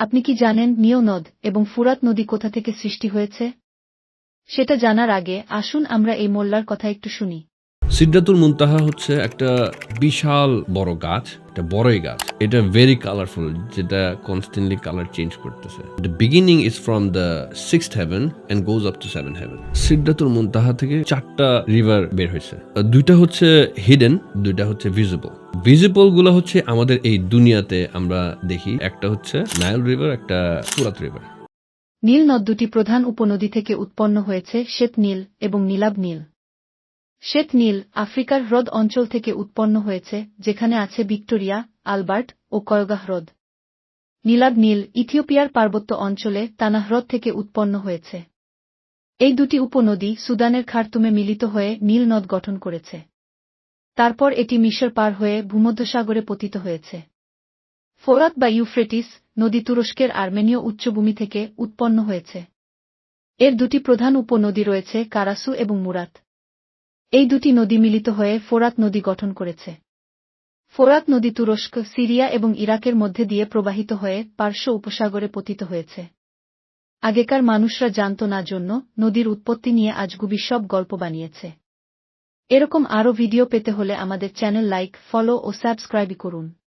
আপনি কি জানেন নিয় নদ এবং ফুরাত নদী কোথা থেকে সৃষ্টি হয়েছে? সেটা জানার আগে আসুন আমরা এই মোল্লার কথা একটু শুনি। সিদ্ধাতুল মুনতাহা হচ্ছে একটা বিশাল বড় গাছ, একটা বড়ই গাছ। এটা ভেরি কালারফুল যেটা কনস্ট্যান্টলি কালার চেঞ্জ করতেছে। The beginning is from the six heaven and goes up to seven heaven সিদ্ধাতুল মুনতাহা থেকে চারটা রিভার বের হয়েছে। দুইটা হচ্ছে হিডেন দুইটা হচ্ছে ভিজিবল ভিজিবলগুলো হচ্ছে আমাদের এই দুনিয়াতে আমরা দেখি। একটা হচ্ছে নাইল রিভার একটা ফুরাত রিভার নীল নদ দুটি প্রধান উপনদী থেকে উৎপন্ন হয়েছে শ্বেত নীল এবং নীলাভ নীল। শ্বেত নীল আফ্রিকার হ্রদ অঞ্চল থেকে উৎপন্ন হয়েছে, যেখানে আছে ভিক্টোরিয়া, আলবার্ট ও কয়গা হ্রদ। নীলাভ নীল ইথিওপিয়ার পার্বত্য অঞ্চলে তানা হ্রদ থেকে উৎপন্ন হয়েছে। এই দুটি উপনদী সুদানের খার্তুমে মিলিত হয়ে নীল নদ গঠন করেছে। তারপর এটি মিশর পার হয়ে ভূমধ্যসাগরে পতিত হয়েছে। ফোরাত বা ইউফ্রেটিস নদী তুরস্কের আর্মেনীয় উচ্চভূমি থেকে উৎপন্ন হয়েছে। এর দুটি প্রধান উপনদী রয়েছে কারাসু এবং মুরাত। এই দুটি নদী মিলিত হয়ে ফোরাত নদী গঠন করেছে। ফোরাত নদী তুরস্ক, সিরিয়া এবং ইরাকের মধ্যে দিয়ে প্রবাহিত হয়ে পার্শ্ব উপসাগরে পতিত হয়েছে। আগেকার মানুষরা জানত না জন্য নদীর উৎপত্তি নিয়ে আজগুবি সব গল্প বানিয়েছে। এরকম আরও ভিডিও পেতে হলে আমাদের চ্যানেল লাইক, ফলো ও সাবস্ক্রাইব করুন।